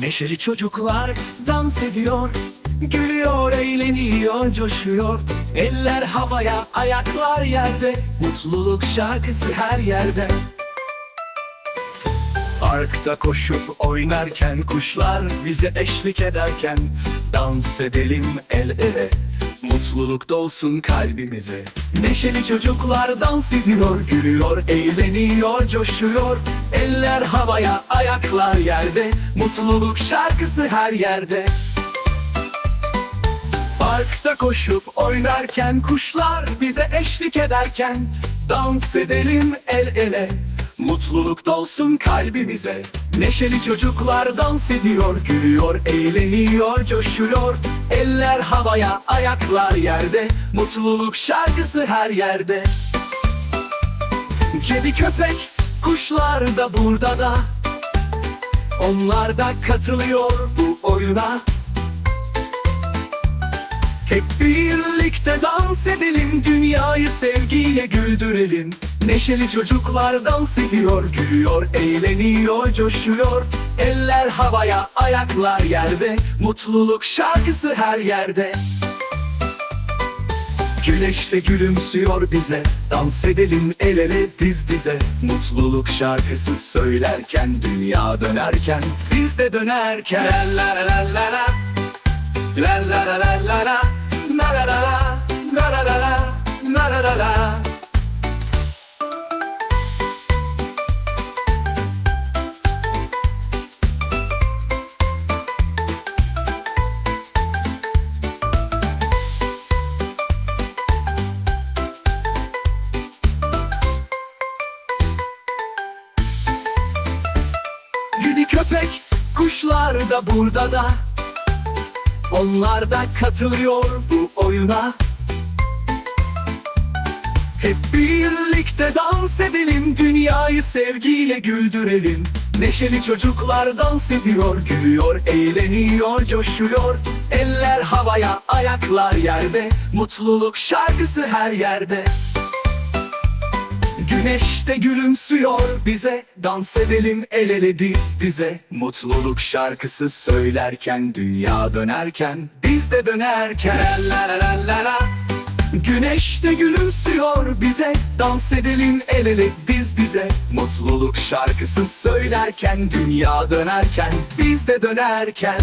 Neşeli çocuklar dans ediyor. Gülüyor, eğleniyor, coşuyor. Eller havaya, ayaklar yerde. Mutluluk şarkısı her yerde. Parkta koşup oynarken kuşlar bize eşlik ederken Dans edelim el ele Mutluluk dolsun kalbimize. Neşeli çocuklar dans ediyor Gülüyor, eğleniyor, coşuyor. Eller havaya, ayaklar yerde. Mutluluk şarkısı her yerde. Parkta koşup oynarken kuşlar bize eşlik ederken Dans edelim el ele Mutluluk dolsun kalbimize. Neşeli çocuklar dans ediyor Gülüyor, eğleniyor, coşuyor. Eller havaya, ayaklar yerde. Mutluluk şarkısı her yerde. Kedi köpek, kuşlar da burada da. Onlar da katılıyor bu oyuna. Hep birlikte dans edelim Dünyayı sevgiyle güldürelim Neşeli çocuklar dans ediyor Gülüyor, eğleniyor, coşuyor. Eller havaya, ayaklar yerde. Mutluluk şarkısı her yerde. Güneş de gülümsüyor bize. Dans edelim el ele diz dize. Mutluluk şarkısı söylerken Dünya dönerken. Biz de dönerken. La la la la la La. La la la la la La. La la la. La la la la. La la la la Gidi köpek kuşlar da burada da. Onlar da katılıyor bu oyuna. Hep birlikte dans edelim Dünyayı sevgiyle güldürelim. Neşeli çocuklar dans ediyor Gülüyor, eğleniyor, coşuyor. Eller havaya, ayaklar yerde. Mutluluk şarkısı her yerde Güneş de gülümsüyor bize. Dans edelim el ele diz dize. Mutluluk şarkısı söylerken Dünya dönerken Biz de dönerken. La la la la la Güneş de gülümsüyor bize. Dans edelim el ele diz dize. Mutluluk şarkısı söylerken Dünya dönerken Biz de dönerken